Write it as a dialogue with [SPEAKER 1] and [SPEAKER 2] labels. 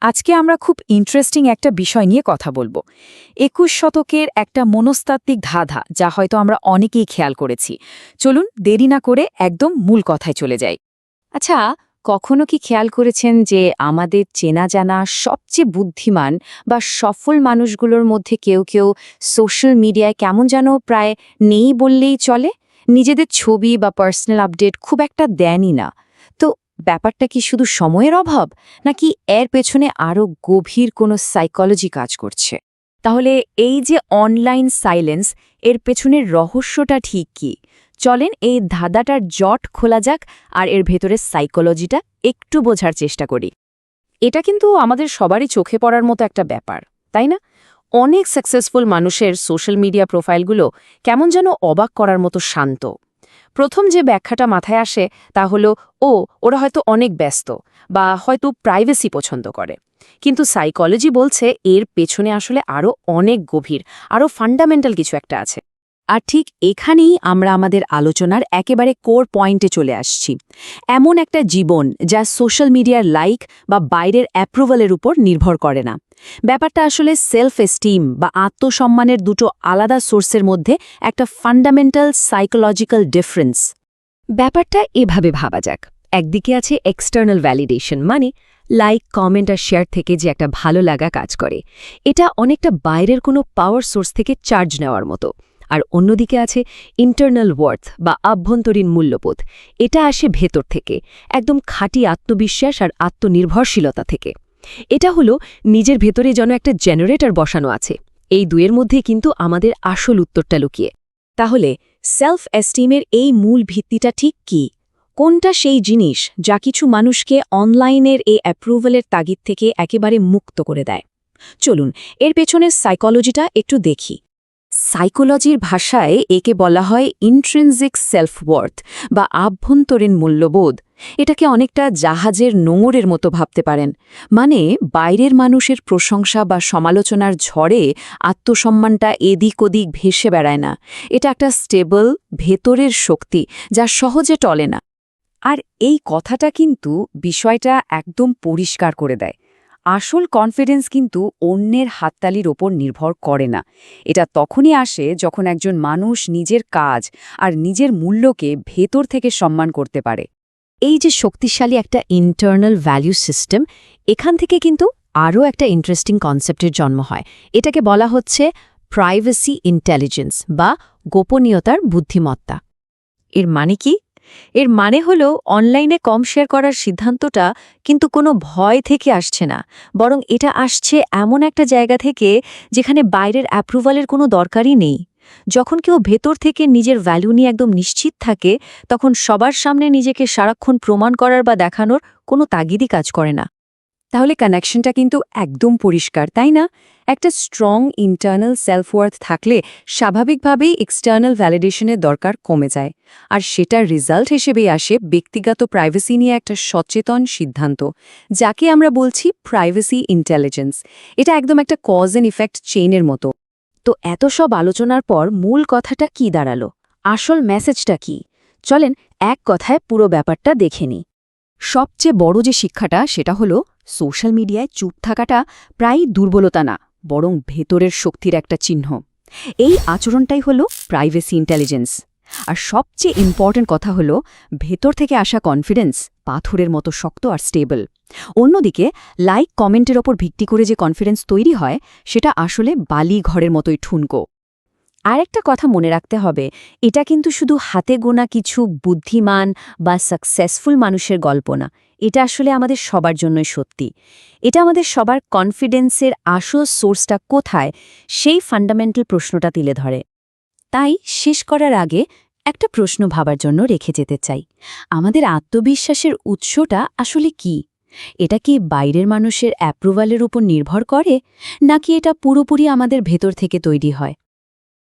[SPEAKER 1] আজকে আমরা খুব ইন্টারেস্টিং একটা বিষয় নিয়ে কথা বলব। একুশ শতকের একটা মনস্তাত্ত্বিক ধাঁধা, যা হয়তো আমরা অনেকেই খেয়াল করেছি। চলুন দেরি না করে একদম মূল কথায় চলে যাই। আচ্ছা কখনো কি খেয়াল করেছেন যে আমাদের চেনা জানা সবচেয়ে বুদ্ধিমান বা সফল মানুষগুলোর মধ্যে কেউ কেউ সোশ্যাল মিডিয়ায় কেমন যেন প্রায় নেই বললেই চলে? নিজেদের ছবি বা পার্সোনাল আপডেট খুব একটা দেনই না। ব্যাপারটা কি শুধু সময়ের অভাব, নাকি এর পেছনে আরও গভীর কোনো সাইকোলজি কাজ করছে? তাহলে এই যে অনলাইন সাইলেন্স এর পেছনের রহস্যটা ঠিক কি? চলেন এই ধাঁধাটার জট খোলা যাক আর এর ভেতরে সাইকোলজিটা একটু বোঝার চেষ্টা করি। এটা কিন্তু আমাদের সবারই চোখে পড়ার মতো একটা ব্যাপার, তাই না? অনেক সাকসেসফুল মানুষের সোশ্যাল মিডিয়া প্রোফাইলগুলো কেমন যেন অবাক করার মতো শান্ত। প্রথম যে ব্যাখ্যাটা মাথায় আসে তা হলো, ও, ওরা হয়তো অনেক ব্যস্ত বা হয়তো প্রাইভেসি পছন্দ করে। কিন্তু সাইকোলজি বলছে এর পেছনে আসলে আরও অনেক গভীর আরও ফান্ডামেন্টাল কিছু একটা আছে। আর ঠিক এখানেই আমরা আমাদের আলোচনার একেবারে কোর পয়েন্টে চলে আসছি। এমন একটা জীবন যা সোশ্যাল মিডিয়ার লাইক বা বাইরের অ্যাপ্রুভালের উপর নির্ভর করে না। ব্যাপারটা আসলে সেলফ এস্টিম বা আত্মসম্মানের দুটো আলাদা সোর্সের মধ্যে একটা ফান্ডামেন্টাল সাইকোলজিক্যাল ডিফারেন্স ব্যাপারটা এভাবে ভাবা যাক। একদিকে আছে এক্সটার্নাল ভ্যালিডেশন মানে লাইক কমেন্ট আর শেয়ার থেকে যে একটা ভালো লাগা কাজ করে। এটা অনেকটা বাইরের কোনো পাওয়ার সোর্স থেকে চার্জ নেওয়ার মতো। আর অন্যদিকে আছে ইন্টারনাল ওয়ার্থ বা আভ্যন্তরীণ মূল্যবোধ। এটা আসে ভেতর থেকে, একদম খাঁটি আত্মবিশ্বাস আর আত্মনির্ভরশীলতা থেকে। এটা হলো নিজের ভেতরে যেন একটা জেনারেটর বসানো আছে। এই দুয়ের মধ্যে কিন্তু আমাদের আসল উত্তরটা লুকিয়ে। তাহলে সেলফ এস্টিমের এই মূল ভিত্তিটা ঠিক কি? কোনটা সেই জিনিস যা কিছু মানুষকে অনলাইনের এই অ্যাপ্রুভালের তাগিদ থেকে একেবারে মুক্ত করে দেয়? চলুন, এর পেছনের সাইকোলজিটা একটু দেখি। সাইকোলজির ভাষায় একে বলা হয় ইন্ট্রেন্সিক সেলফ ওয়ার্থ বা আভ্যন্তরীণ মূল্যবোধ। এটাকে অনেকটা জাহাজের নোঙরের মতো ভাবতে পারেন। মানে বাইরের মানুষের প্রশংসা বা সমালোচনার ঝড়ে আত্মসম্মানটা এদিক ওদিক ভেসে বেড়ায় না। এটা একটা স্টেবল ভেতরের শক্তি যা সহজে টলে না। আর এই কথাটা কিন্তু বিষয়টা একদম পরিষ্কার করে দেয়। আসল কনফিডেন্স কিন্তু অন্যের হাততালির ওপর নির্ভর করে না। এটা তখনই আসে যখন একজন মানুষ নিজের কাজ আর নিজের মূল্যকে ভেতর থেকে সম্মান করতে পারে। এই যে শক্তিশালী একটা ইন্টারনাল ভ্যালু সিস্টেম এখান থেকে কিন্তু আরও একটা ইন্টারেস্টিং কনসেপ্টের জন্ম হয়। এটাকে বলা হচ্ছে প্রাইভেসি ইন্টেলিজেন্স বা গোপনীয়তার বুদ্ধিমত্তা। এর মানে কি? এর মানে হল, অনলাইনে কম শেয়ার করার সিদ্ধান্তটা কিন্তু কোনো ভয় থেকে আসছে না, বরং এটা আসছে এমন একটা জায়গা থেকে যেখানে বাইরের অ্যাপ্রুভালের কোনো দরকারই নেই। যখন কেউ ভেতর থেকে নিজের ভ্যালু নিয়ে একদম নিশ্চিত থাকে, তখন সবার সামনে নিজেকে সারাক্ষণ প্রমাণ করার বা দেখানোর কোনো তাগিদই কাজ করে না। তাহলে কানেকশনটা কিন্তু একদম পরিষ্কার, তাই না? একটা স্ট্রং ইন্টারনাল সেলফ ওয়ার্থ থাকলে স্বাভাবিকভাবেই এক্সটার্নাল ভ্যালিডেশনের দরকার কমে যায়। আর সেটার রেজাল্ট হিসেবেই আসে ব্যক্তিগত প্রাইভেসি নিয়ে একটা সচেতন সিদ্ধান্ত, যাকে আমরা বলছি প্রাইভেসি ইন্টেলিজেন্স এটা একদম একটা কজ অ্যান্ড ইফেক্ট চেইনের মতো। তো এত সব আলোচনার পর মূল কথাটা কি দাঁড়াল? আসল মেসেজটা কি? চলেন এক কথায় পুরো ব্যাপারটা দেখে নিই। সবচেয়ে বড় যে শিক্ষাটা সেটা হলো সোশ্যাল মিডিয়ায় চুপ থাকাটা প্রায় দুর্বলতা না, বরং ভেতরের শক্তির একটা চিহ্ন। এই আচরণটাই হলো প্রাইভেসি ইন্টেলিজেন্স আর সবচেয়ে ইম্পর্ট্যান্ট কথা হলো ভেতর থেকে আসা কনফিডেন্স পাথরের মতো শক্ত আর স্টেবল অন্যদিকে লাইক কমেন্টের ওপর ভিত্তি করে যে কনফিডেন্স তৈরি হয়, সেটা আসলে বালি ঘরের মতোই ঠুনকো। আর একটা কথা মনে রাখতে হবে, এটা কিন্তু শুধু হাতে গোনা কিছু বুদ্ধিমান বা সাকসেসফুল মানুষের গল্প না, এটা আসলে আমাদের সবার জন্যই সত্যি। এটা আমাদের সবার কনফিডেন্সের আসল সোর্সটা কোথায়, সেই ফান্ডামেন্টাল প্রশ্নটা তুলে ধরে। তাই শেষ করার আগে একটা প্রশ্ন ভাবার জন্য রেখে যেতে চাই। আমাদের আত্মবিশ্বাসের উৎসটা আসলে কি? এটা কি বাইরের মানুষের অ্যাপ্রুভালের উপর নির্ভর করে, নাকি এটা পুরোপুরি আমাদের ভেতর থেকে তৈরি হয়?